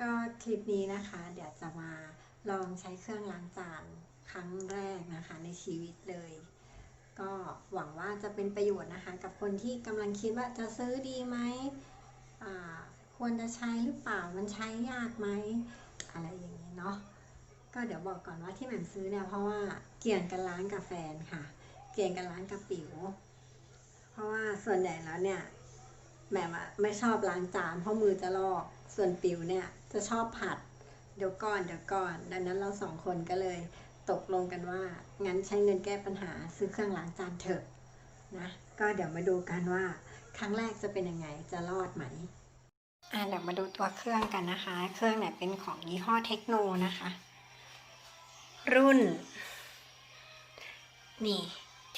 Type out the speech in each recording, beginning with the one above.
ก็คลิปนี้นะคะ เดี๋ยวจะมาลองใช้เครื่องล้างจานครั้งแรกนะคะ ในชีวิตเลย ก็หวังว่าจะเป็นประโยชน์นะคะ กับคนที่กำลังคิดว่าจะซื้อดีไหมควรจะใช้หรือเปล่ามันใช้ยากไหมอะไรอย่างนี้เนาะก็เดี๋ยวบอกก่อนว่าที่แหม่มซื้อเนี่ยเพราะว่าเกี่ยงกันล้างกับแฟค่ะ เกี่ยงกันล้างกับปิ๋วเพราะว่าส่วนใหญ่แล้วเนี่ย แหม่มไม่ชอบล้างจานเพราะมือจะลอก ส่วนปิวเนี่ยจะชอบผัด เดี๋ยวก่อนเดี๋ยวก่อน ดังนั้นเราสองคนก็เลยตกลงกันว่า งั้นใช้เงินแก้ปัญหาซื้อเครื่องล้างจานเถอะนะ ก็เดี๋ยวมาดูกันว่า ครั้งแรกจะเป็นยังไงจะรอดไหมอะเดี๋ยวมาดูตัวเครื่องกันนะคะ เครื่องเนี่ยเป็นของยี่ห้อเทคโนนะคะ รุ่น นี่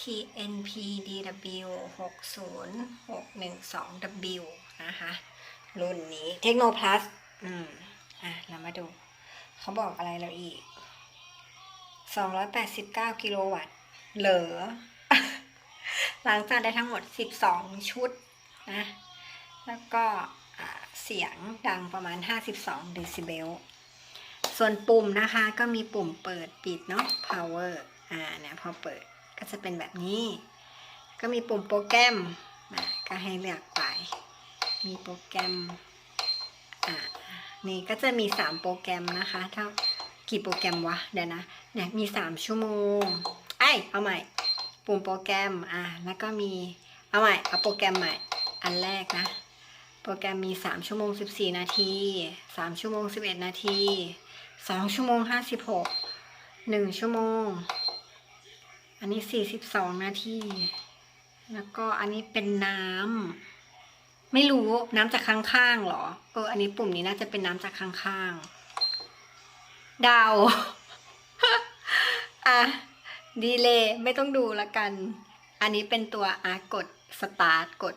TNPDW 60612W นะคะ รุ่นนี้เทคโน plus อืม อะ เรามาดู เขาบอกอะไรเราอีก 289 กิโลวัตต์ เหลือล้างจานได้ทั้งหมด 12 ชุดนะ แล้วก็เสียงดังประมาณ 52 เดซิเบล ส่วนปุ่มนะคะก็มีปุ่มเปิดปิดเนาะ power อ่าเนี่ยพอเปิด ก็จะเป็นแบบนี้ ก็มีปุ่มโปรแกรมนะก็ให้เลือกไป มีโปรแกรมอ่านี่ก็จะมี 3 โปรแกรมนะคะเท่ากี่โปรแกรมวะเดี๋ยวนะเนี่ยมี 3 ชั่วโมงไอเอาใหม่ ปุ่มโปรแกรมอ่าแล้วก็มีเอาใหม่เอาโปรแกรมใหม่อันแรกนะ โปรแกรมมี 3 ชั่วโมง 14 นาที 3 ชั่วโมง 11 นาที 2 ชั่วโมง 56 1 ชั่วโมง อันนี้42นาที แล้วก็อันนี้เป็นน้ำ ไม่รู้น้ำจากข้างๆหรอ เออ อันนี้ปุ่มนี้น่าจะเป็นน้ำจากข้างๆเดาอะ ดีเลยไม่ต้องดูละกัน อันนี้เป็นตัวอะกดสตาร์ทกด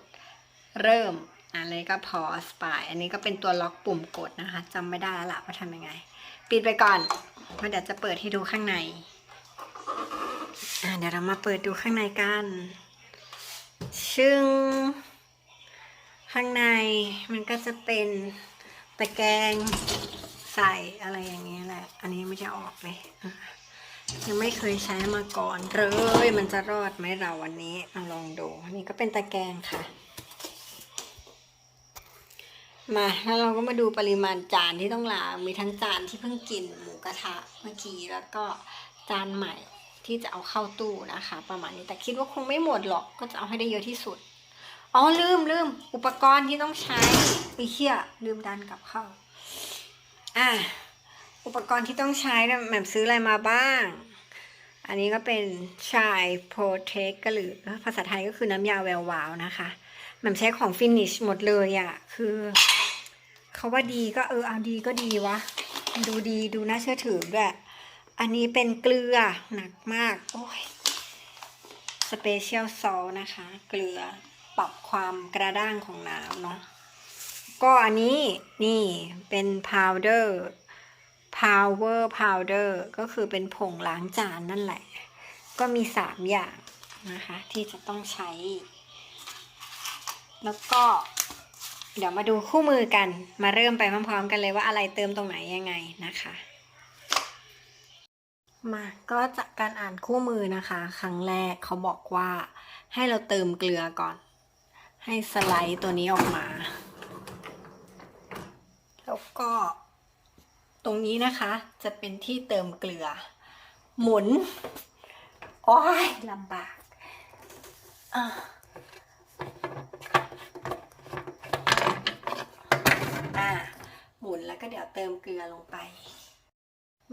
เริ่มอะไรก็พอสไปอันนี้ก็เป็นตัวล็อกปุ่มกดนะคะจำไม่ได้แล้วล่ะว่าทำยังไง ปิดไปก่อนเพราะเดี๋ยวจะเปิดให้ดูข้างใน เดี๋ยวเรามาเปิดดูข้างในกันซึ่งข้างในมันก็จะเป็นตะแกรงใส่อะไรอย่างเงี้ยแหละ อันนี้ไม่จะออกเลยยังไม่เคยใช้มาก่อนเลยมันจะรอดไหมเราวันนี้มาลองดูนี่ก็เป็นตะแกรงค่ะ มาแล้วเราก็มาดูปริมาณจานที่ต้องล้างมีทั้งจานที่เพิ่งกินหมูกระทะเมื่อกี้แล้วก็จานใหม่ ที่จะเอาเข้าตู้นะคะ ประมาณนี้แต่คิดว่าคงไม่หมดหรอกก็จะเอาให้ได้เยอะที่สุดอ๋อลืมลืมอุปกรณ์ที่ต้องใช้อีเคียลืมดันกลับเข้าอะอุปกรณ์ที่ต้องใช้เนี่ยแหม่มซื้ออะไรมาบ้าง อันนี้ก็เป็นชายโปรเทคก็หรือภาษาไทยก็คือน้ำยาแวววาวนะคะแหม่มใช้ของฟินิชหมดเลยอะ่ะคือเขาว่าดีก็เออเอาดีก็ดีวะ ดูดีดูน่าเชื่อถือด้วย อันนี้เป็นเกลือหนักมาก โอ้ยสเปเชียลซอลนะคะ เกลือปรับความกระด้างของน้ำเนาะก็อันนี้นี่เป็น powder power powder ก็คือเป็นผงล้างจานนั่นแหละ ก็มีสามอย่างนะคะ ที่จะต้องใช้ แล้วก็ เดี๋ยวมาดูคู่มือกันมาเริ่มไปพร้อมๆกันเลยว่าอะไรเติมตรงไหนยังไงนะคะ มาก็จากการอ่านคู่มือนะคะ ครั้งแรกเขาบอกว่าให้เราเติมเกลือก่อน ให้สไลด์ตัวนี้ออกมา แล้วก็ ตรงนี้นะคะจะเป็นที่เติมเกลือ หมุนโอ้ยลำบากอะหมุนแล้วก็เดี๋ยวเติมเกลือลงไป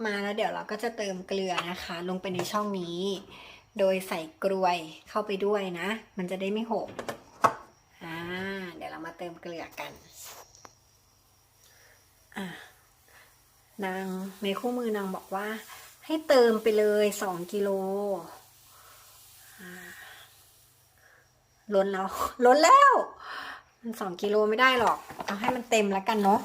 มาแล้วเดี๋ยวเราก็จะเติมเกลือนะคะ ลงไปในช่องนี้ โดยใส่กลวยเข้าไปด้วยนะ มันจะได้ไม่หกอ่าเดี๋ยวเรามาเติมเกลือกันอ่านางในคู่มือนางบอกว่า ให้เติมไปเลยสองกิโลล้นแล้วล้นแล้ว มันสองกิโลไม่ได้หรอก เอาให้มันเต็มแล้วกันเนาะ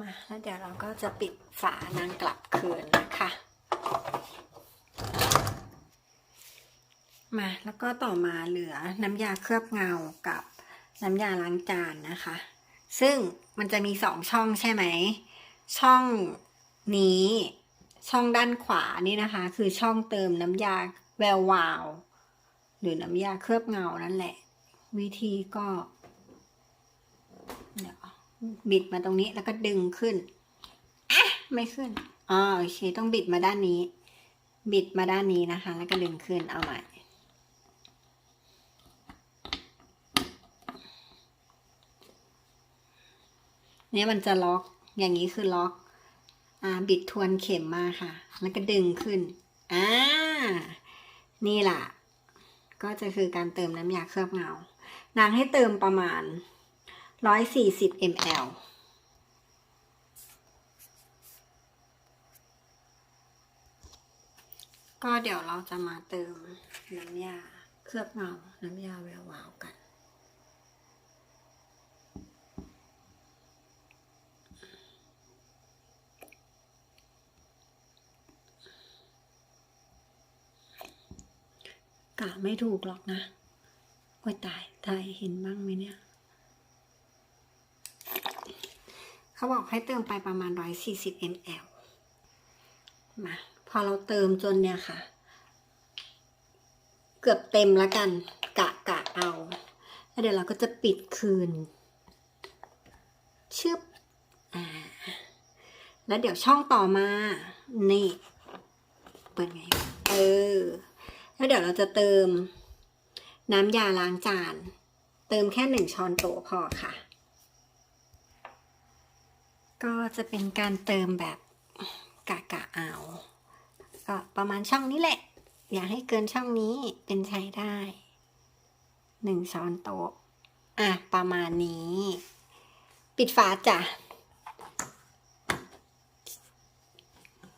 มาแล้วเดี๋ยวเราก็จะปิดฝานางกลับคืนนะคะ มาแล้วก็ต่อมาเหลือน้ำยาเคลือบเงากับน้ำยาล้างจานนะคะ ซึ่งมันจะมีสองช่องใช่ไหม ช่องนี้ช่องด้านขวานี่นะคะ คือช่องเติมน้ำยาแวววาว หรือน้ำยาเคลือบเงานั่นแหละ วิธีก็ บิดมาตรงนี้แล้วก็ดึงขึ้นอะไม่ขึ้นอ๋อโอเค ต้องบิดมาด้านนี้ บิดมาด้านนี้นะคะ แล้วก็ดึงขึ้นเอาใหม่เนี่ยมันจะล็อกอย่างนี้คือล็อก อ่า บิดทวนเข็มมาค่ะ แล้วก็ดึงขึ้น อ่า นี่ล่ะ ก็จะคือการเติมน้ำยาเคลือบเงา นางให้เติมประมาณ 140 ml ก็เดี๋ยวเราจะมาเติมน้ำยาเคลือบเงา น้ำยาแวววาวกัน กะไม่ถูกหรอกนะโอ้ยตาย ตายเห็นบ้างไหมเนี่ย เขาบอกให้เติมไปประมาณ 140 ml มาพอเราเติมจนเนี่ยค่ะ เกือบเต็มแล้วกันกะกะเอาแล้วเดี๋ยวเราก็จะปิดคืน ชึบอ่าแล้วเดี๋ยวช่องต่อมา นี่ เปิดไง เออ แล้วเดี๋ยวเราจะเติมน้ำยาล้างจาน เติมแค่หนึ่งช้อนโต๊ะพอค่ะ ก็จะเป็นการเติมแบบกะกะเอา ก็ประมาณช่องนี้แหละ อย่าให้เกินช่องนี้เป็นใช้ได้หนึ่งช้อนโต๊ะ อะ ประมาณนี้ ปิดฝาจ้ะ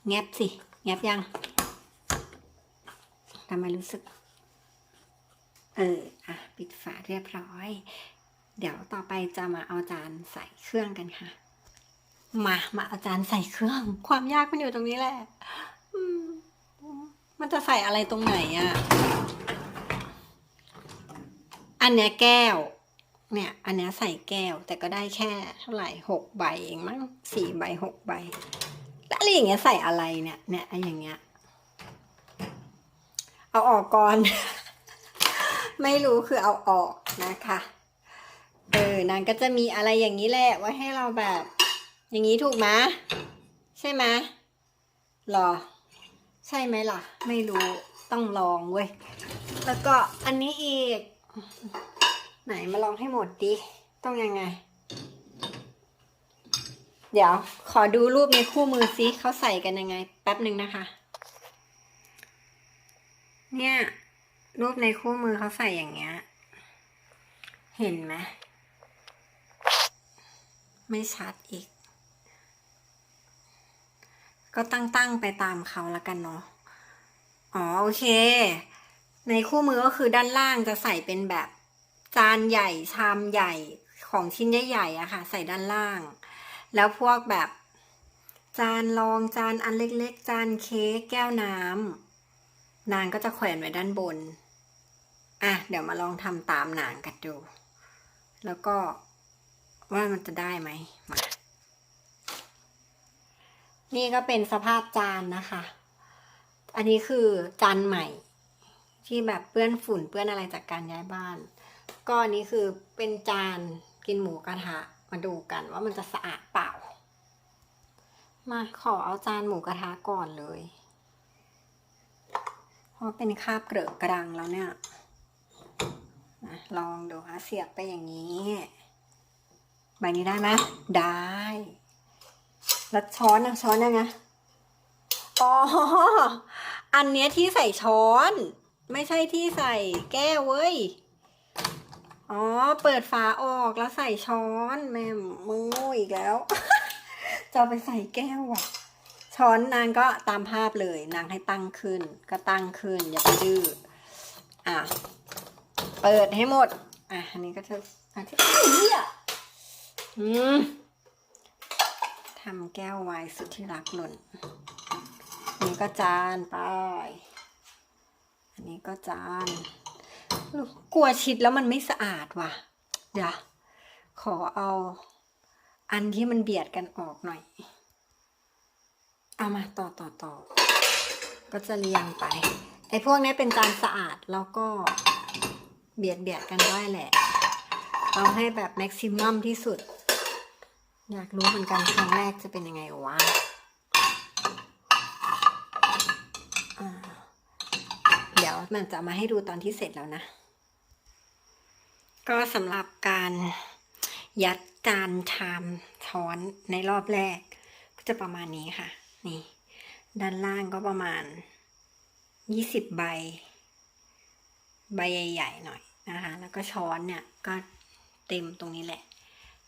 แงบสิ แงบยังทำไมรู้สึก เออ อะ ปิดฝาเรียบร้อย เดี๋ยวต่อไปจะมาเอาจานใส่เครื่องกันค่ะ มามาอาจานใส่เครื่อง ความยากมันอยู่ตรงนี้แหละมันจะใส่อะไรตรงไหนอะ่ะ อันเนี้ยแก้ว เนี่ย อันเนี้ยใส่แก้ว แต่ก็ได้แค่ เท่าไหร่หกใบเองมั้งสี่ใบหกใบ แล้วอะไรอย่างเงี้ยใส่อะไรเนี่ย เนี่ยไอ้อย่างเงี้ย เอาออกก่อน ไม่รู้คือเอาออกนะคะ เออนางก็จะมีอะไรอย่างนี้แหละไว้ให้เราแบบ อย่างนี้ถูกไหมใช่ไหมหรอ ใช่ไหมล่ะ ไม่รู้ต้องลองเว้ย แล้วก็อันนี้อีก ไหนมาลองให้หมดดิ ต้องยังไง เดี๋ยวขอดูรูปในคู่มือซิเขาใส่กันยังไง แป๊บหนึ่งนะคะ เนี่ย รูปในคู่มือเขาใส่อย่างเงี้ย เห็นไหมไม่ชัดอีก ก็ตั้งๆไปตามเขาแล้วกันเนาะ อ๋อโอเค ในคู่มือก็คือด้านล่างจะใส่เป็นแบบจานใหญ่ชามใหญ่ของชิ้นใหญ่ๆอะค่ะ ใส่ด้านล่าง แล้วพวกแบบจานรองจานอันเล็ก ๆ จานเค้กแก้วน้ำนางก็จะแขวนไว้ด้านบน อะ เดี๋ยวมาลองทำตามนางกันดู แล้วก็ว่ามันจะได้ไหมมา นี่ก็เป็นสภาพจานนะคะ อันนี้คือจานใหม่ ที่แบบเปื้อนฝุ่นเปื้อนอะไรจากการย้ายบ้าน ก็อันนี้คือเป็นจานกินหมูกระทะมาดูกันว่ามันจะสะอาดเปล่า มาขอเอาจานหมูกระทะก่อนเลย เพราะเป็นคาบเกลือกระดังแล้วเนี่ยลองดูค่ะเสียบไปอย่างนี้ ใบนี้ได้ไหมได้ แล้วช้อนนะช้อนยังไงอ๋อ อันเนี้ยที่ใส่ช้อน ไม่ใช่ที่ใส่แก้วเว้ย อ๋อ เปิดฝาออกแล้วใส่ช้อนแม่มืออีกแล้ว จะไปใส่แก้วอะ ช้อนนางก็ตามภาพเลยนางให้ตั้งขึ้น ก็ตั้งขึ้น อย่าไปดื้อ อะ เปิดให้หมด อะ อันนี้ก็จะอันที่เหี้ยอืม ทำแก้วไวน์สุดที่รักหล่นอันนี้ก็จานไป อันนี้ก็จานกลัวชิดแล้วมันไม่สะอาดว่ะ เดี๋ยว ขอเอาอันที่มันเบียดกันออกหน่อย เอามาต่อต่อต่อ ก็จะเรียงไป ไอ้พวกนี้เป็นจานสะอาดแล้วก็เบียดเบียดกันได้แหละ เอาให้แบบแม็กซิมัมที่สุด อยากรู้เหมือนกันครั้งแรกจะเป็นยังไงวะเดี๋ยวมันจะมาให้ดูตอนที่เสร็จแล้วนะ ก็สำหรับการยัดจานชามช้อนในรอบแรก ก็จะประมาณนี้ค่ะ นี่ ด้านล่างก็ประมาณยี่สิบใบ ใบใหญ่ๆหน่อยนะคะ แล้วก็ช้อนเนี่ยก็เต็มตรงนี้แหละ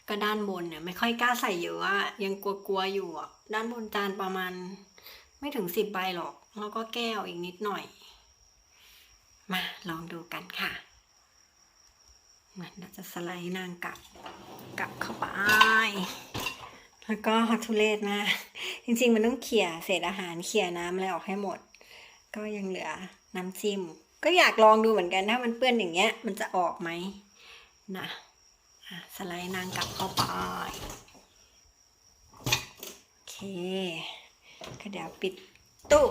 ก็ด้านบนเนี่ยไม่ค่อยกล้าใส่เยอะอะยังกลัวๆอยู่อะด้านบนจานประมาณ ไม่ถึงสิบใบหรอก แล้วก็แก้วอีกนิดหน่อย มาลองดูกันค่ะมันเราจะสไลด์นางกลับกลับเข้าไป แล้วก็ฮอตทูเลตมาจริงๆมันต้องเขี่ยเศษอาหารเขี่ยน้ำอะไรออกให้หมด ก็ยังเหลือน้ำจิ้ม ก็อยากลองดูเหมือนกันถ้ามันเปื้อนอย่างเงี้ย มันจะออกไหมนะ สไลด์นางกลับเข้าไป โอเค ก็เดี๋ยวปิดตู้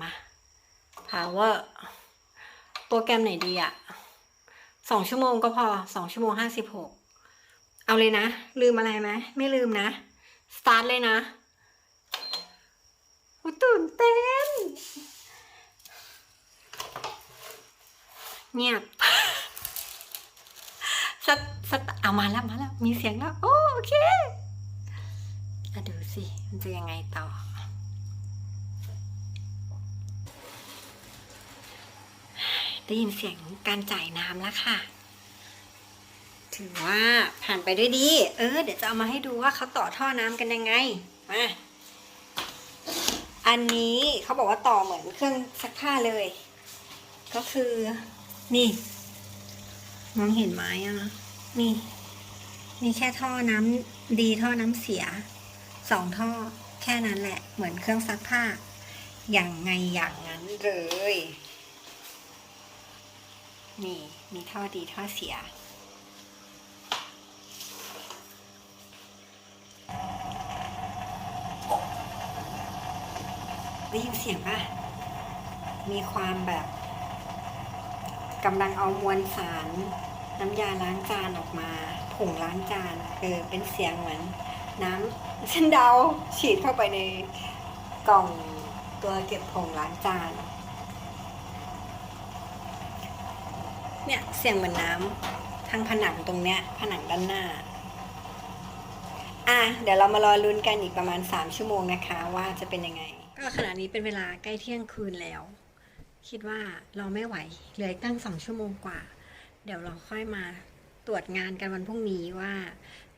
มา power โปรแกรมไหนดีอะสองชั่วโมงก็พอสองชั่วโมงห้าสิบหกเอาเลยนะ ลืมอะไรไหมไม่ลืมนะ สตาร์ทเลยนะตื่นเต้น เงียบ สตสตเอามาแล้วมาแล้ว มีเสียงแล้วโอโอเคอะดูสิ มันจะยังไงต่อ ได้ยินเสียงการจ่ายน้ำแล้วค่ะ ถือว่าผ่านไปด้วยดี เออ เดี๋ยวจะเอามาให้ดูว่าเขาต่อท่อน้ำกันยังไง มา อันนี้เขาบอกว่าต่อเหมือนเครื่องซักผ้าเลย ก็คือนี่ มองเห็นไหมอะนี่มีแค่ท่อน้ำดีท่อน้ำเสียสองท่อแค่นั้นแหละ เหมือนเครื่องซักผ้า อย่างไงอย่างนั้นเลยนี่มีท่อดีท่อเสีย ได้ยินเสียงป่ะมีความแบบกำลังเอามวลสาร น้ำยาล้างจานออกมา ผงล้างจานเออเป็นเสียงเหมือน น้ำฉันเดาฉีดเข้าไปในกล่องตัวเก็บผงล้างจาน เนี่ยเสียงเหมือนน้ำทางผนังตรงเนี้ย ผนังด้านหน้า อะเดี๋ยวเรามารอลุ้นกันอีกประมาณ 3 ชั่วโมงนะคะ ว่าจะเป็นยังไง ก็ขณะนี้เป็นเวลาใกล้เที่ยงคืนแล้ว คิดว่าเราไม่ไหว เหลืออีกตั้งสองชั่วโมงกว่า เดี๋ยวเราค่อยมาตรวจงานกันวันพรุ่งนี้ว่า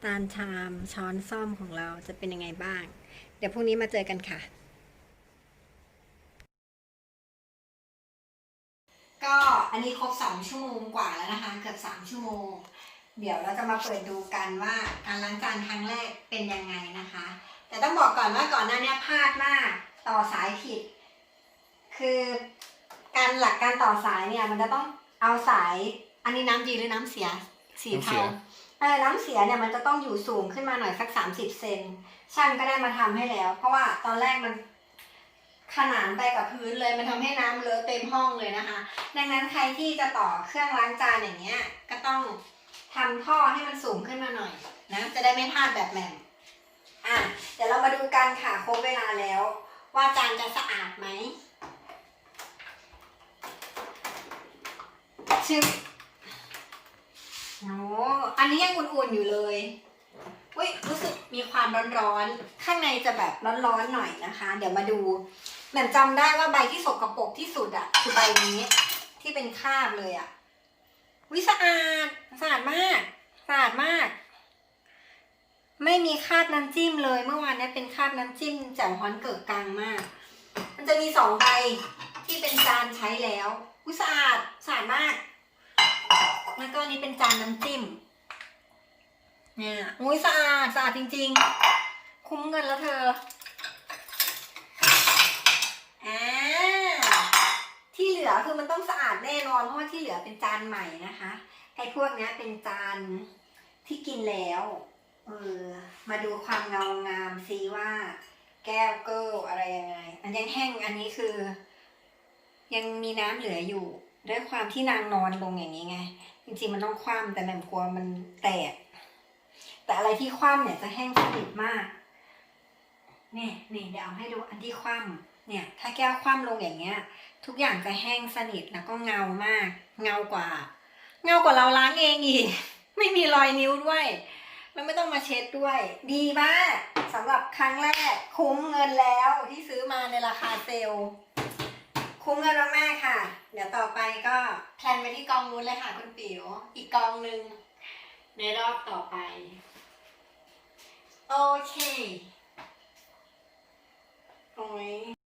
ตานชามช้อนซ่อมของเราจะเป็นยังไงบ้าง เดี๋ยวพรุ่งนี้มาเจอกันค่ะ ก็อันนี้ครบสองชั่วโมงกว่าแล้วนะคะ เกือบสามชั่วโมง เดี๋ยวเราจะมาเปิดดูกันว่าการล้างจานครั้งแรกเป็นยังไงนะคะ แต่ต้องบอกก่อนว่าก่อนหน้านี้พลาดมากต่อสายผิด คือการหลักการต่อสายเนี่ยมันจะต้องเอาสาย อันนี้น้ำดีหรือน้ำเสีย สีน้ำเสีเทาย เออน้ำเสียเนี่ยมันจะต้องอยู่สูงขึ้นมาหน่อยสักสามสิบเซนช่างก็ได้มาทำให้แล้ว เพราะว่าตอนแรกมัน ขนานไปกับพื้นเลยมันทำให้น้ำเลอะเต็มห้องเลยนะคะ ดังนั้นใครที่จะต่อเครื่องล้างจานอย่างเงี้ย ก็ต้องทำท่อให้มันสูงขึ้นมาหน่อยนะจะได้ไม่พลาดแบบแหม่มอะเดี๋ยวเรามาดูกันค่ะครบเวลาแล้ว ว่าจานจะสะอาดไหมชึบ โอ้อันนี้ยังอุ่นๆอยู่เลยอุ้ยรู้สึกมีความร้อนๆ ข้างในจะแบบร้อนๆหน่อยนะคะ เดี๋ยวมาดูแหม่มจำได้ว่าใบที่สกรปรกที่สุดอะคือใบนี้ที่เป็นคราบเลยอะวิสะอาดสะอาดมากสะอาดมาก ไม่มีคราบน้ำจิ้มเลย เมื่อวานนี้เป็นคราบน้ำจิ้มแจ่วฮ้อนเกิดกลางมาก มันจะมีสองใบที่เป็นจานใช้แล้วอุยสะอาดสะอาดมาก แล้วก็อันนี้เป็นจานน้ำจิ้ม เนี่ย อุ้ยสะอาด สะอาดจริง ๆ คุ้มเงินแล้วเธออ่าที่เหลือคือมันต้องสะอาดแน่นอนเพราะว่าที่เหลือเป็นจานใหม่นะคะไอ้พวกนี้เป็นจานที่กินแล้วเออมาดูความเงางามซิว่า แก้วเกิลอะไรยังไง อันยังแห้งอันนี้คือ ยังมีน้ำเหลืออยู่ ด้วยความที่นางนอนลงอย่างนี้ไง จริงๆมันต้องคว่ำแต่แหม่มกลัวมันแตก แต่อะไรที่คว่ำเนี่ยจะแห้งสนิทมากเนี่ยนี่เดี๋ยวเอาให้ดูอันที่คว่ำเนี่ย ถ้าแก้วคว่ำลงอย่างเงี้ย ทุกอย่างจะแห้งสนิทแล้วก็เงามาก เงากว่า เงากว่าเราล้างเองอีกไม่มีรอยนิ้วด้วยแล้วไม่ต้องมาเช็ดด้วย ดีมากสำหรับครั้งแรกคุ้มเงินแล้วที่ซื้อมาในราคาเซลล์ คุ้มเงินมากๆค่ะ เดี๋ยวต่อไปก็แพลนไปที่กองนู้นเลยค่ะคุณปิ๋วอีกกองหนึ่งในรอบต่อไป โอเคโอ้ย